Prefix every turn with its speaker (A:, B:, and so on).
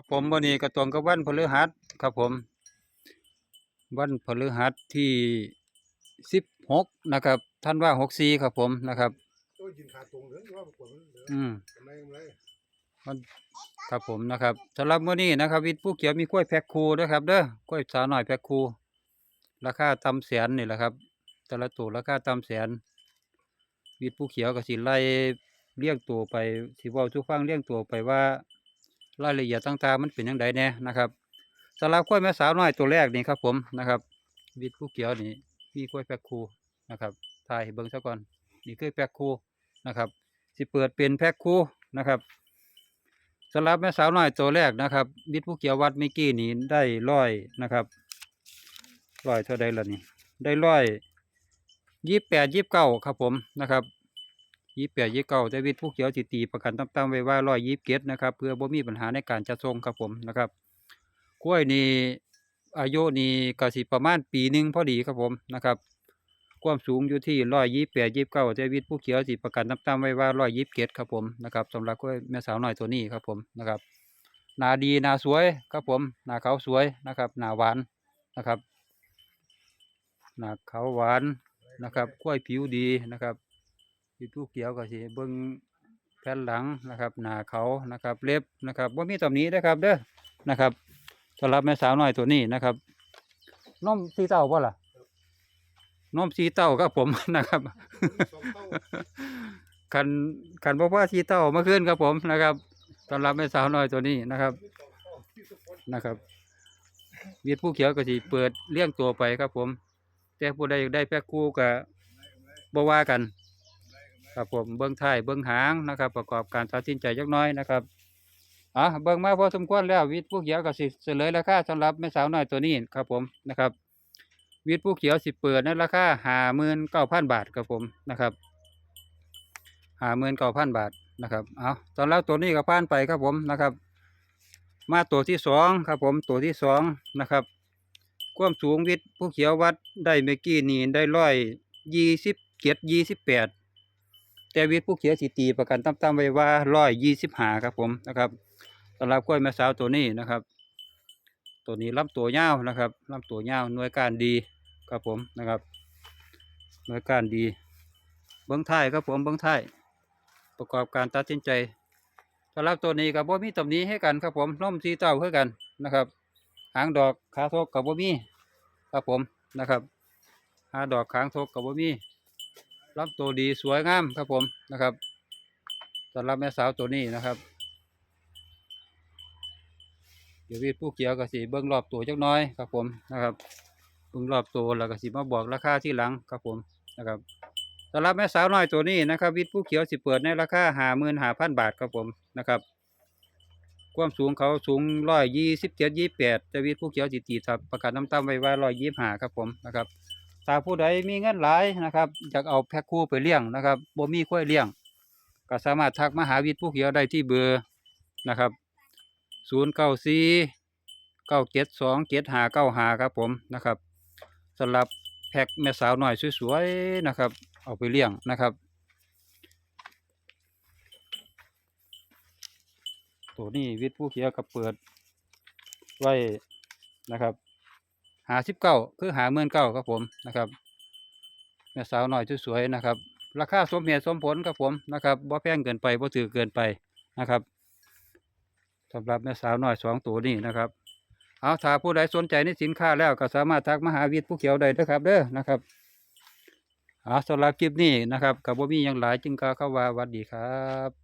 A: ครับผมวันนี้ก็ตรงกับวันพฤหัสครับผม วันพฤหัสที่สิบหกนะครับท่านว่าหกสี่ครับผมนะครับ
B: ตัวยินขาตรงเหลือว่าประกวดมันเหลือ
A: อืม
B: ทำไรทำไร
A: มันครับผมนะครับสำหรับมื้อนี้นะครับวิทย์ผู้เขียวมีกล้วยแพ็คคูด้วยครับเด้อกล้วยสาวหน่อยแพ็คคูราคาตำแสนนี่แหละครับ แต่ละตัวราคาตำแสนวิทย์ผู้เขียวก็สิไล่เรียงตัวไปสิเว้าทุกฟังเรียงตัวไปว่า รายละเอียดต่างๆมันเป็นยังไงแน่นะครับสำหรับกล้วยแม่สาวน้อยตัวแรกนี่ครับผมนะครับวิทย์ผู้เขียวนี่มีกล้วยแพ็คคูนะครับถ่ายเบิ่งซะก่อนนี่คือแพ็คคูนะครับสิเปิดเป็นแพ็คคูนะครับสำหรับแม่สาวน้อยตัวแรกนะครับวิทย์ผู้เขียววัดมื่กี้นี้ได้ร้อยนะครับร้อยเท่าใดล่ะนี่ได้ร้อยยี่แปดยี่เก้าครับผมนะครับ ยี่แปดยี่เก้าแต่วิทย์ผู้เขียวสิตีประกันตั้งๆไว้ว่าร้อยยี่สิบเจ็ดนะครับเพื่อบ่มีปัญหาในการจัดส่งครับผมนะครับกล้วยนี่อายุนี่กสิประมาณปีหนึ่งพอดีครับผมนะครับ ความสูงอยู่ที่ร้อยยี่แปดยี่เก้าแต่วิทย์ผู้เขียวสิประกันตั้งๆไว้ว่าร้อยยี่สิบเจ็ดครับผมนะครับสำหรับกล้วยแม่สาวน้อยตัวนี้ครับผมนะครับหนาดีหนาสวยครับผมหนาเขาสวยนะครับหนาหวานนะครับหนาเขาหวานนะครับกล้วยผิวดีนะครับ วิทย์ผู้เขียวก็สิเบิ้งแผ่นหลังนะครับหนาเขานะครับ เล็บนะครับว่ามีตำหนี้นะครับเด้อนะครับสำหรับแม่สาวน้อยตัวนี้นะครับนมสีเต้าบ่ล่ะนมสีเต้าครับผมนะครับคันคันบอกว่าสีเต้าเมื่อคืนครับผมนะครับตอนรับแม่สาวน้อยตัวนี้นะครับ
B: นะ
A: ครับเวียดผู้เขียวก็สิเปิดเลี้ยงตัวไปครับผม แต่ผู้ใดอยากได้แพ็คคู่ก็บ่ว่ากัน ครับผมเบื้องท้ายเบื้องหางนะครับ ประกอบการตัดสินใจจักน้อยนะครับอะเบิ่งมาพอสมควรแล้ววิทย์ผู้เขียวก็สิเฉลยราคาสำหรับแม่สาวน้อยตัวนี้ครับผมนะครับวิทย์ผู้เขียวสิเปิดในราคาห้าหมื่นเก้าพันบาทครับผมนะครับห้าหมื่นเก้าพันบาทนะครับเอาตอนแล้วตัวนี้ก็ผ่านไปครับผมนะครับ มาตัวที่สองครับผมตัวที่สองนะครับความสูงวิทย์ผู้เขียววัดได้เมื่อกี้นี่ได้ร้อยยี่สิบเจ็ดยี่สิบแปด แต่วิทย์ผู้เขียวสิตีประกันตั้มๆไว้ว่าร้อยยี่สิบหาครับผมนะครับสำหรับกล้วยแม่สาวตัวนี้นะครับ ตัวนี้ลำตัวยาวนะครับลำตัวยาวหน่วยการดีครับผมนะครับหน่วยการดี เบื้องท้ายครับผมเบื้องท้ายประกอบการตัดสินใจสำหรับตัวนี้กับบ่มีตำหนี้ให้กันครับผมน้มสีเต้าเพื่อกันนะครับ หางดอกขาทกกับบ่มีครับผมนะครับหาดอกขางทกกับบ่มี ลำตัวดีสวยงามครับผมนะครับสำหรับแม่สาวตัวนี้นะครับ เดี๋ยววิทผู้เขียวก็สิเบิ้งรอบตัวจักน้อยครับผมนะครับเบิ้งรอบตัวแล้วก็สิมาบอกราคาที่หลังครับผมนะครับสำหรับแม่สาวน้อยตัวนี้นะครับวิทผู้เขียวสิเปิดในราคาห้าหมื่นห้าพันบาทครับผมนะครับความสูงเขาสูงร้อยยี่สิบเจ็ดยี่แปดจะวิทผู้เขียวสิตีทับประกาศน้ำตามไว้ว่าร้อยยี่ห้าครับผมนะครับ ถ้าผู้ใดมีเงินหลายนะครับอยากเอาแพ็คคู่ไปเลี้ยงนะครับบ่มีกล้วยเลี้ยง ก็สามารถทักมาหาวิทย์ผู้เขียวได้ที่เบอร์นะครับศูนย์เก้าสี่เก้าเจ็ดสองเจ็ดหาเก้าหาครับผมนะครับสำหรับแพ็กแม่สาวหน่อยสวยๆนะครับ เอาไปเลี้ยงนะครับตัวนี้วิทย์ผู้เขียวกับเปิดไว้นะครับ หาสิบเก้าคือหาเมื่นเก้าครับผมนะครับแม่สาวหน่อยสวยๆนะครับ ราคาสมเหตุสมผลครับผมนะครับบ่แพงเกินไปบ่ถือเกินไปนะครับสำหรับแม่สาวน้อยสองตัวนี้นะครับเอาถ้าผู้ใดสนใจในสินค้าแล้วก็สามารถทักมาหาวิทย์ผู้เขียวได้นะครับเด้อนะครับเอาสำหรับคลิปนี้นะครับกับบ่มีอย่างหลายจึงกาเข้าว่าวัดดีครับ